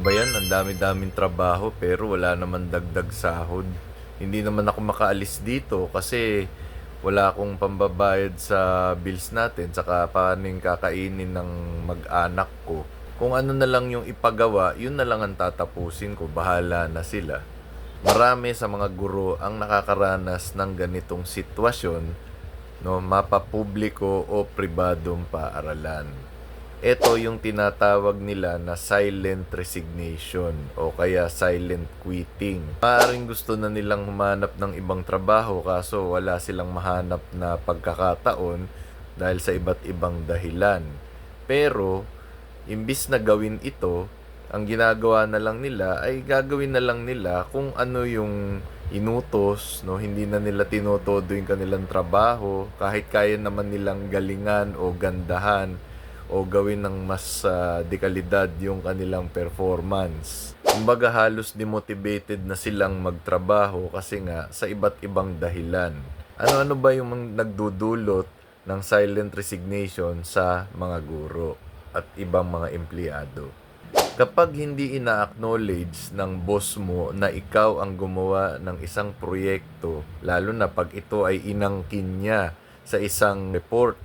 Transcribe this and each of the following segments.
Ba yan, ang dami-daming trabaho pero wala naman dagdag sahod. Hindi naman ako makaalis dito kasi wala akong pambabayad sa bills natin saka paano kakainin ng mag-anak ko. Kung ano na lang yung ipagawa, yun na lang ang tatapusin ko. Bahala na sila. Marami sa mga guro ang nakakaranas ng ganitong sitwasyon, no, mapapubliko o pribadong paaralan. Ito yung tinatawag nila na silent resignation o kaya silent quitting. Maaring gusto na nilang humanap ng ibang trabaho kaso wala silang mahanap na pagkakataon dahil sa iba't ibang dahilan. Pero, imbis na gawin ito, ang ginagawa na lang nila ay gagawin na lang nila kung ano yung inutos, no? Hindi na nila tinotodo yung kanilang trabaho kahit kaya naman nilang galingan o gandahan o gawin ng mas ah, dekalidad yung kanilang performance. Kumbaga halos demotivated na silang magtrabaho kasi nga sa iba't ibang dahilan. Ano-ano ba yung nagdudulot ng silent resignation sa mga guro at ibang mga empleyado? Kapag hindi ina-acknowledge ng boss mo na ikaw ang gumawa ng isang proyekto, lalo na pag ito ay inangkin niya sa isang report,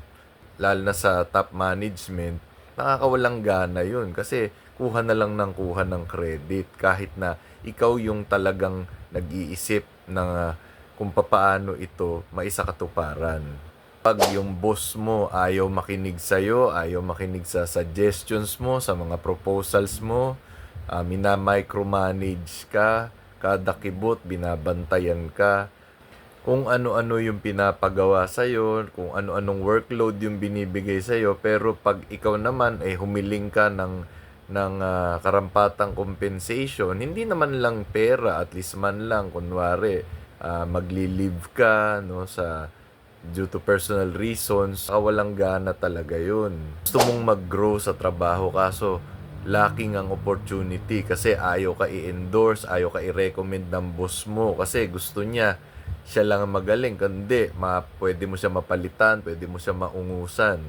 lalo na sa top management, nakakawalang gana yun. Kasi kuha na lang ng kuha ng credit. Kahit na ikaw yung talagang nag-iisip ng kung papaano ito maisakatuparan. Pag yung boss mo ayaw makinig sa'yo, ayaw makinig sa suggestions mo, sa mga proposals mo, uh, mina-micromanage ka, kada kibot, binabantayan ka, kung ano-ano yung pinapagawa sa'yo, kung ano-anong workload yung binibigay sa'yo, pero pag ikaw naman ay humiling ka ng, ng ah, karampatang compensation, hindi naman lang pera, at least man lang, kunwari, ah, magli-leave ka no, sa due to personal reasons, ah, walang gana talaga yun. Gusto mong mag-grow sa trabaho kaso lacking ang opportunity kasi ayaw ka i-endorse, ayaw ka i-recommend ng boss mo kasi gusto niya siya lang ang magaling. Kundi, ma, pwede mo siya mapalitan, pwede mo siya maungusan.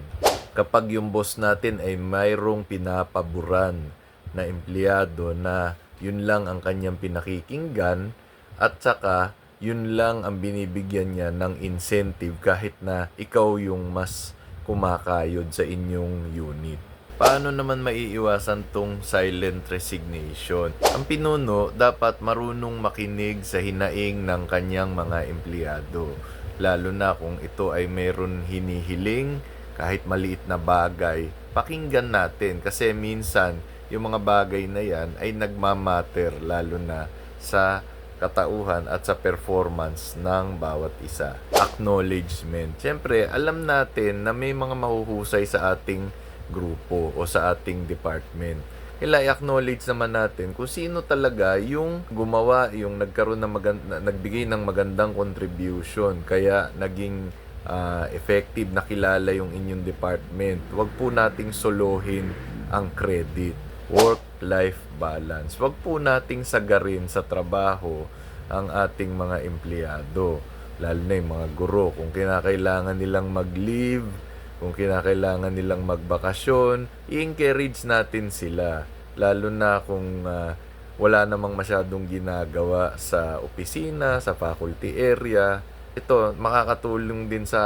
Kapag yung boss natin ay mayroong pinapaboran na empleyado na yun lang ang kanyang pinakikinggan at saka yun lang ang binibigyan niya ng incentive kahit na ikaw yung mas kumakayod sa inyong unit. Paano naman maiiwasan tong silent resignation? Ang pinuno dapat marunong makinig sa hinaing ng kanyang mga empleyado. Lalo na kung ito ay meron hinihiling, kahit maliit na bagay, pakinggan natin kasi minsan yung mga bagay na yan ay nagmamatter lalo na sa katauhan at sa performance ng bawat isa. Acknowledgement. Siyempre, alam natin na may mga mahuhusay sa ating grupo o sa ating department. Kaya i-acknowledge naman natin kung sino talaga yung gumawa, yung nagkaroon ng maganda, nagbigay ng magandang contribution kaya naging ah, effective nakilala yung inyong department. Huwag po nating solohin ang credit. Work-life balance. Huwag po nating sagarin sa trabaho ang ating mga empleyado. Lalo na yung mga guro. Kung kinakailangan nilang mag-leave, kung kinakailangan nilang magbakasyon, i-encourage natin sila. Lalo na kung ah, wala namang masyadong ginagawa sa opisina, sa faculty area. Ito, makakatulong din sa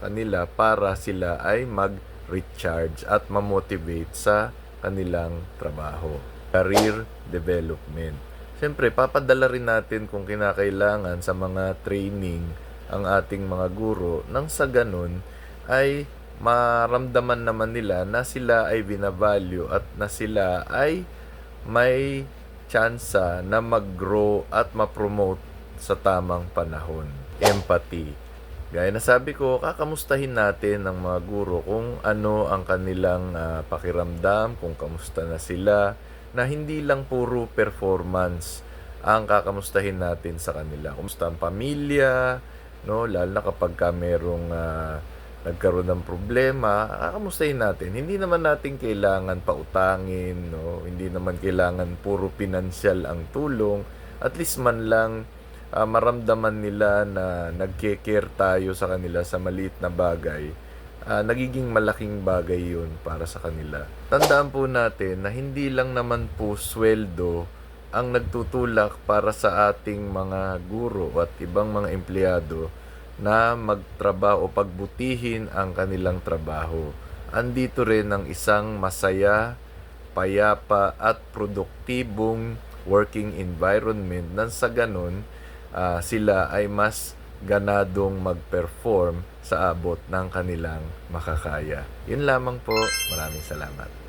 kanila para sila ay mag-recharge at ma-motivate sa kanilang trabaho. Career development. Siyempre, papadala rin natin kung kinakailangan sa mga training ang ating mga guro nang sa ganun ay maramdaman naman nila na sila ay binavalue at na sila ay may tsansa na mag-grow at ma-promote sa tamang panahon. Empathy. Gaya na sabi ko, kakamustahin natin ng mga guro kung ano ang kanilang ah, pakiramdam, kung kamusta na sila, na hindi lang puro performance ang kakamustahin natin sa kanila. Kumusta ang pamilya, no? Lalo na kapag ka merong ah, nagkaroon ng problema, kakamustahin natin. Hindi naman natin kailangan pautangin, no? Hindi naman kailangan puro pinansyal ang tulong. At least man lang ah, maramdaman nila na nagke-care tayo sa kanila sa maliit na bagay ah, nagiging malaking bagay yun para sa kanila. Tandaan po natin na hindi lang naman po sweldo ang nagtutulak para sa ating mga guro at ibang mga empleyado na magtrabaho o pagbutihin ang kanilang trabaho. Andito rin ang isang masaya, payapa at produktibong working environment nang sa ganun ah, sila ay mas ganadong mag-perform sa abot ng kanilang makakaya. Yun lamang po. Maraming salamat.